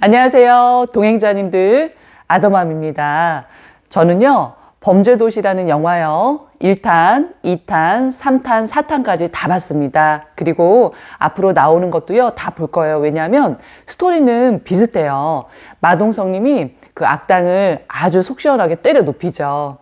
안녕하세요. 동행자님들. 아더맘입니다. 저는요, 범죄도시라는 영화요. 1탄, 2탄, 3탄, 4탄까지 다 봤습니다. 그리고 앞으로 나오는 것도요, 다 볼 거예요. 왜냐하면 스토리는 비슷해요. 마동석님이 그 악당을 아주 속 시원하게 때려 눕히죠.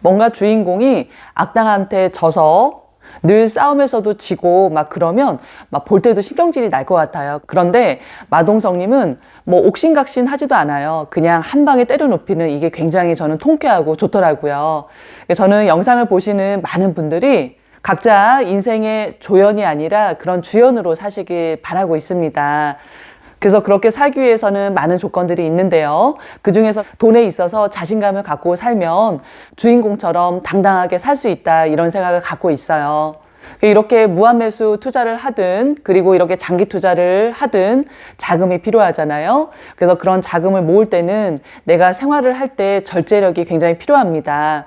뭔가 주인공이 악당한테 져서 늘 싸움에서도 지고 막 그러면 막 볼 때도 신경질이 날 것 같아요. 그런데 마동석님은 뭐 옥신각신 하지도 않아요. 그냥 한 방에 때려 눕히는 이게 굉장히 저는 통쾌하고 좋더라고요. 저는 영상을 보시는 많은 분들이 각자 인생의 조연이 아니라 그런 주연으로 사시길 바라고 있습니다. 그래서 그렇게 살기 위해서는 많은 조건들이 있는데요. 그 중에서 돈에 있어서 자신감을 갖고 살면 주인공처럼 당당하게 살 수 있다 이런 생각을 갖고 있어요. 이렇게 무한매수 투자를 하든 그리고 이렇게 장기 투자를 하든 자금이 필요하잖아요. 그래서 그런 자금을 모을 때는 내가 생활을 할 때 절제력이 굉장히 필요합니다.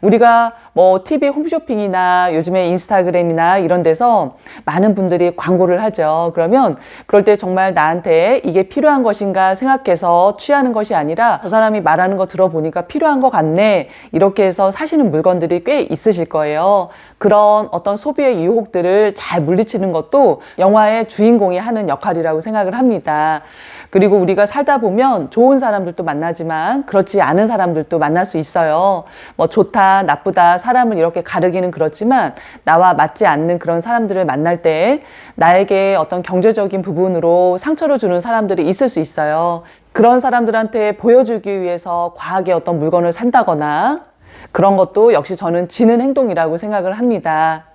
우리가 뭐 TV 홈쇼핑이나 요즘에 인스타그램이나 이런 데서 많은 분들이 광고를 하죠. 그러면 그럴 때 정말 나한테 이게 필요한 것인가 생각해서 취하는 것이 아니라 저 사람이 말하는 거 들어보니까 필요한 것 같네. 이렇게 해서 사시는 물건들이 꽤 있으실 거예요. 그런 어떤 소비의 유혹들을 잘 물리치는 것도 영화의 주인공이 하는 역할이라고 생각을 합니다. 그리고 우리가 살다 보면 좋은 사람들도 만나지만 그렇지 않은 사람들도 만날 수 있어요. 뭐 좋다, 나쁘다, 사람을 이렇게 가르기는 그렇지만 나와 맞지 않는 그런 사람들을 만날 때 나에게 어떤 경제적인 부분으로 상처를 주는 사람들이 있을 수 있어요. 그런 사람들한테 보여주기 위해서 과하게 어떤 물건을 산다거나 그런 것도 역시 저는 지는 행동이라고 생각을 합니다.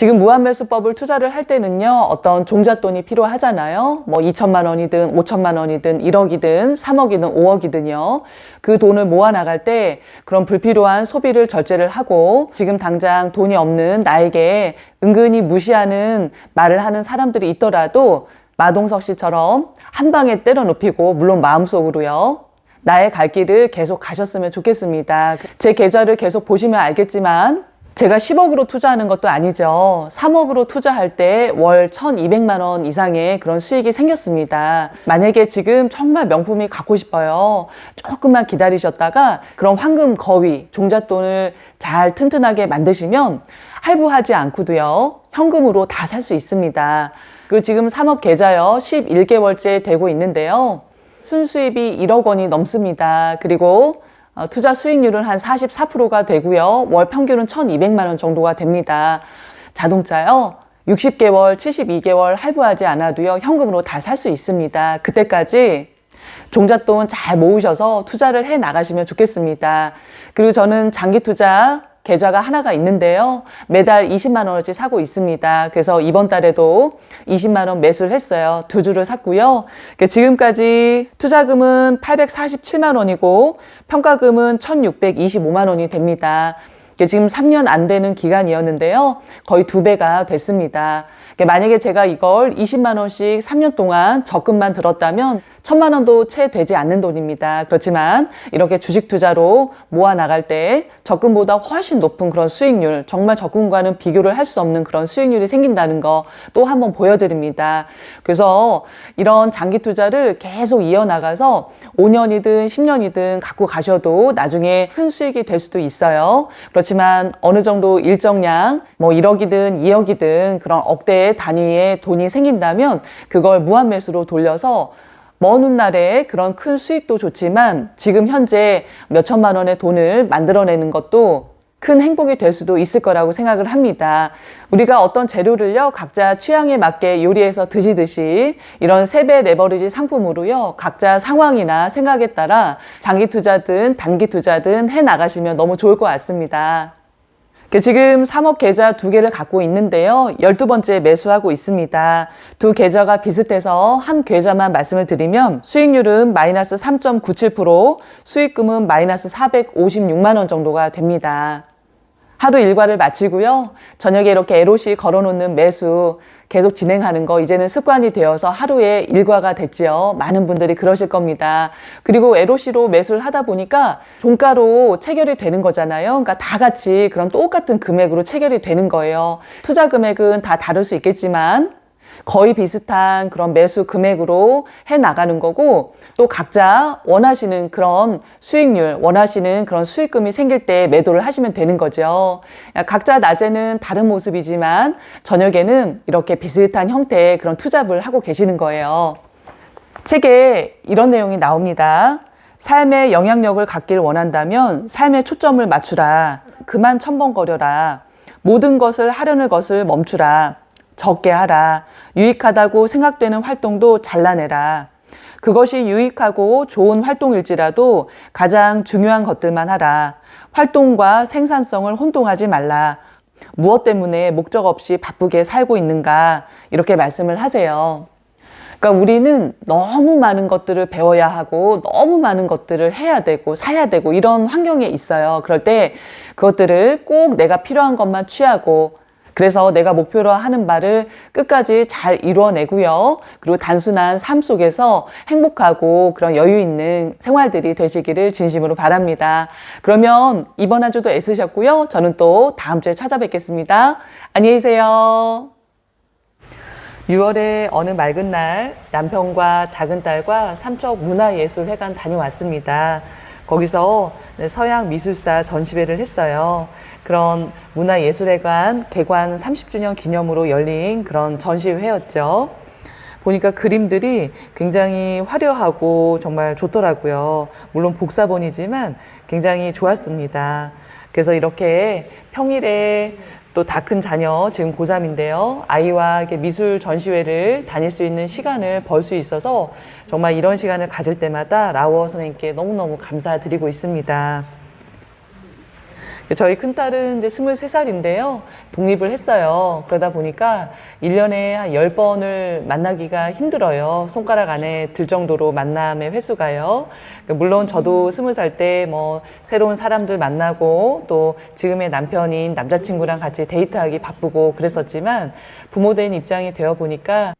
지금 무한매수법을 투자를 할 때는요, 어떤 종잣돈이 필요하잖아요. 뭐 2천만 원이든 5천만 원이든 1억이든 3억이든 5억이든요. 그 돈을 모아 나갈 때 그런 불필요한 소비를 절제를 하고 지금 당장 돈이 없는 나에게 은근히 무시하는 말을 하는 사람들이 있더라도 마동석 씨처럼 한 방에 때려 눕히고 물론 마음속으로요. 나의 갈 길을 계속 가셨으면 좋겠습니다. 제 계좌를 계속 보시면 알겠지만 제가 10억으로 투자하는 것도 아니죠. 3억으로 투자할 때 월 1200만 원 이상의 그런 수익이 생겼습니다. 만약에 지금 정말 명품이 갖고 싶어요. 조금만 기다리셨다가 그런 황금 거위, 종잣돈을 잘 튼튼하게 만드시면 할부하지 않고도요. 현금으로 다 살 수 있습니다. 그리고 지금 3억 계좌요. 11개월째 되고 있는데요. 순수입이 1억 원이 넘습니다. 그리고 어, 투자 수익률은 한 44%가 되고요. 월 평균은 1,200만 원 정도가 됩니다. 자동차요. 60개월, 72개월 할부하지 않아도요. 현금으로 다 살 수 있습니다. 그때까지 종잣돈 잘 모으셔서 투자를 해 나가시면 좋겠습니다. 그리고 저는 장기 투자 계좌가 하나가 있는데요. 매달 20만 원어치 사고 있습니다. 그래서 이번 달에도 20만 원 매수를 했어요. 두 주를 샀고요. 지금까지 투자금은 847만 원이고 평가금은 1,625만 원이 됩니다. 지금 3년 안 되는 기간이었는데요. 거의 두 배가 됐습니다. 만약에 제가 이걸 20만 원씩 3년 동안 적금만 들었다면 천만 원도 채 되지 않는 돈입니다. 그렇지만 이렇게 주식 투자로 모아 나갈 때 적금보다 훨씬 높은 그런 수익률, 정말 적금과는 비교를 할 수 없는 그런 수익률이 생긴다는 거 또 한번 보여드립니다. 그래서 이런 장기 투자를 계속 이어나가서 5년이든 10년이든 갖고 가셔도 나중에 큰 수익이 될 수도 있어요. 그렇지만 어느 정도 일정량, 뭐 1억이든 2억이든 그런 억대 단위의 돈이 생긴다면 그걸 무한 매수로 돌려서 먼 훗날에 그런 큰 수익도 좋지만 지금 현재 몇 천만 원의 돈을 만들어내는 것도 큰 행복이 될 수도 있을 거라고 생각을 합니다. 우리가 어떤 재료를요, 각자 취향에 맞게 요리해서 드시듯이 이런 세배 레버리지 상품으로요, 각자 상황이나 생각에 따라 장기 투자든 단기 투자든 해 나가시면 너무 좋을 것 같습니다. 그 지금 3억 계좌 두 개를 갖고 있는데요. 12번째 매수하고 있습니다. 두 계좌가 비슷해서 한 계좌만 말씀을 드리면 수익률은 마이너스 3.97%, 수익금은 마이너스 456만 원 정도가 됩니다. 하루 일과를 마치고요. 저녁에 이렇게 에롯이 걸어놓는 매수 계속 진행하는 거 이제는 습관이 되어서 하루에 일과가 됐지요. 많은 분들이 그러실 겁니다. 그리고 에롯이로 매수를 하다 보니까 종가로 체결이 되는 거잖아요. 그러니까 다 같이 그런 똑같은 금액으로 체결이 되는 거예요. 투자 금액은 다 다를 수 있겠지만 거의 비슷한 그런 매수 금액으로 해 나가는 거고 또 각자 원하시는 그런 수익률, 원하시는 그런 수익금이 생길 때 매도를 하시면 되는 거죠. 각자 낮에는 다른 모습이지만 저녁에는 이렇게 비슷한 형태의 그런 투잡을 하고 계시는 거예요. 책에 이런 내용이 나옵니다. 삶의 영향력을 갖길 원한다면 삶의 초점을 맞추라. 그만 첨벙거려라. 모든 것을 하려는 것을 멈추라. 적게 하라. 유익하다고 생각되는 활동도 잘라내라. 그것이 유익하고 좋은 활동일지라도 가장 중요한 것들만 하라. 활동과 생산성을 혼동하지 말라. 무엇 때문에 목적 없이 바쁘게 살고 있는가? 이렇게 말씀을 하세요. 그러니까 우리는 너무 많은 것들을 배워야 하고 너무 많은 것들을 해야 되고 사야 되고 이런 환경에 있어요. 그럴 때 그것들을 꼭 내가 필요한 것만 취하고 그래서 내가 목표로 하는 바를 끝까지 잘 이루어내고요. 그리고 단순한 삶 속에서 행복하고 그런 여유 있는 생활들이 되시기를 진심으로 바랍니다. 그러면 이번 한 주도 애쓰셨고요. 저는 또 다음 주에 찾아뵙겠습니다. 안녕히 계세요. 6월에 어느 맑은 날 남편과 작은 딸과 삼척 문화예술회관 다녀왔습니다. 거기서 서양 미술사 전시회를 했어요. 그런 문화예술회관 개관 30주년 기념으로 열린 그런 전시회였죠. 보니까 그림들이 굉장히 화려하고 정말 좋더라고요. 물론 복사본이지만 굉장히 좋았습니다. 그래서 이렇게 평일에 또 다 큰 자녀 지금 고3인데요. 아이와 미술 전시회를 다닐 수 있는 시간을 벌 수 있어서 정말 이런 시간을 가질 때마다 라워 선생님께 너무너무 감사드리고 있습니다. 저희 큰딸은 이제 23살인데요. 독립을 했어요. 그러다 보니까 1년에 한 10번을 만나기가 힘들어요. 손가락 안에 들 정도로 만남의 횟수가요. 물론 저도 20살 때 뭐 새로운 사람들 만나고 또 지금의 남편인 남자친구랑 같이 데이트하기 바쁘고 그랬었지만 부모 된 입장이 되어 보니까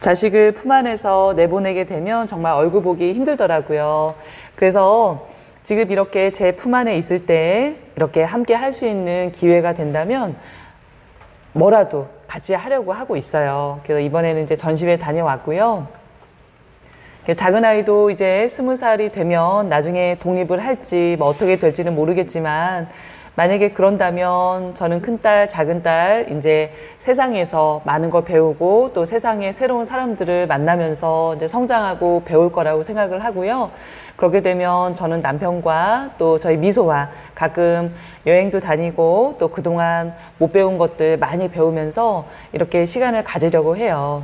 자식을 품 안에서 내보내게 되면 정말 얼굴 보기 힘들더라고요. 그래서 지금 이렇게 제 품 안에 있을 때 이렇게 함께 할 수 있는 기회가 된다면 뭐라도 같이 하려고 하고 있어요. 그래서 이번에는 이제 전시회 다녀왔고요. 작은 아이도 이제 스무 살이 되면 나중에 독립을 할지 뭐 어떻게 될지는 모르겠지만 만약에 그런다면 저는 큰딸, 작은딸 이제 세상에서 많은 걸 배우고 또 세상에 새로운 사람들을 만나면서 이제 성장하고 배울 거라고 생각을 하고요. 그렇게 되면 저는 남편과 또 저희 미소와 가끔 여행도 다니고 또 그동안 못 배운 것들 많이 배우면서 이렇게 시간을 가지려고 해요.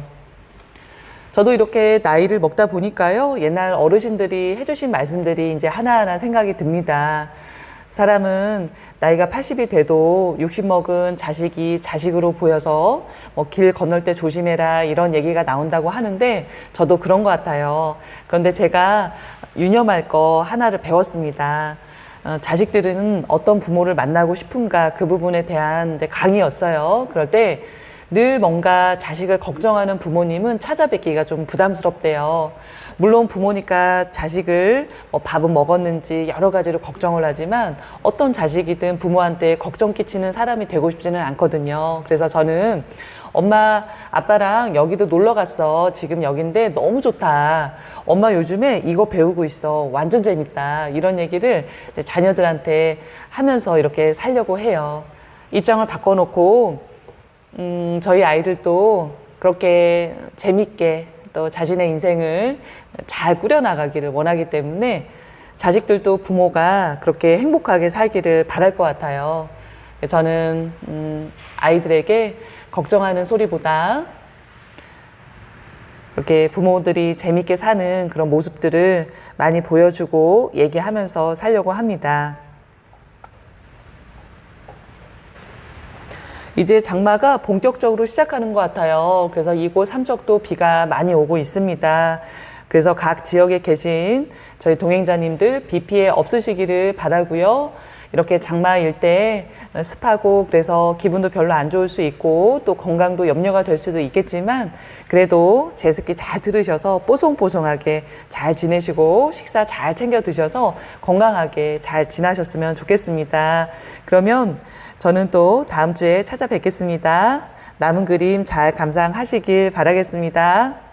저도 이렇게 나이를 먹다 보니까요. 옛날 어르신들이 해주신 말씀들이 이제 하나하나 생각이 듭니다. 사람은 나이가 80이 돼도 60 먹은 자식이 자식으로 보여서 뭐 길 건널 때 조심해라 이런 얘기가 나온다고 하는데 저도 그런 것 같아요. 그런데 제가 유념할 거 하나를 배웠습니다. 어, 자식들은 어떤 부모를 만나고 싶은가 그 부분에 대한 강의였어요. 그럴 때 늘 뭔가 자식을 걱정하는 부모님은 찾아뵙기가 좀 부담스럽대요. 물론 부모니까 자식을 뭐 밥은 먹었는지 여러 가지로 걱정을 하지만 어떤 자식이든 부모한테 걱정 끼치는 사람이 되고 싶지는 않거든요. 그래서 저는 엄마 아빠랑 여기도 놀러 갔어. 지금 여긴데 너무 좋다. 엄마 요즘에 이거 배우고 있어. 완전 재밌다. 이런 얘기를 자녀들한테 하면서 이렇게 살려고 해요. 입장을 바꿔놓고 음, 저희 아이들도 그렇게 재밌게 또 자신의 인생을 잘 꾸려나가기를 원하기 때문에 자식들도 부모가 그렇게 행복하게 살기를 바랄 것 같아요. 저는 음, 아이들에게 걱정하는 소리보다 이렇게 부모들이 재밌게 사는 그런 모습들을 많이 보여주고 얘기하면서 살려고 합니다. 이제 장마가 본격적으로 시작하는 것 같아요. 그래서 이곳 삼척도 비가 많이 오고 있습니다. 그래서 각 지역에 계신 저희 동행자님들 비 피해 없으시기를 바라고요. 이렇게 장마일 때 습하고 그래서 기분도 별로 안 좋을 수 있고 또 건강도 염려가 될 수도 있겠지만 그래도 제습기 잘 들으셔서 뽀송뽀송하게 잘 지내시고 식사 잘 챙겨 드셔서 건강하게 잘 지나셨으면 좋겠습니다. 그러면 저는 또 다음 주에 찾아뵙겠습니다. 남은 그림 잘 감상하시길 바라겠습니다.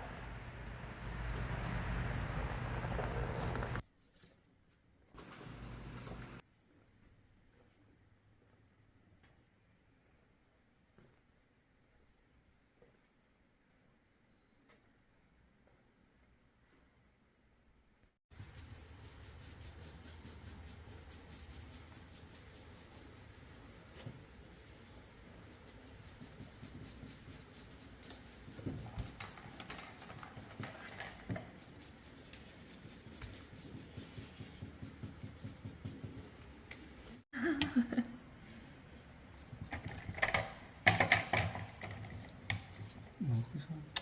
もう一回。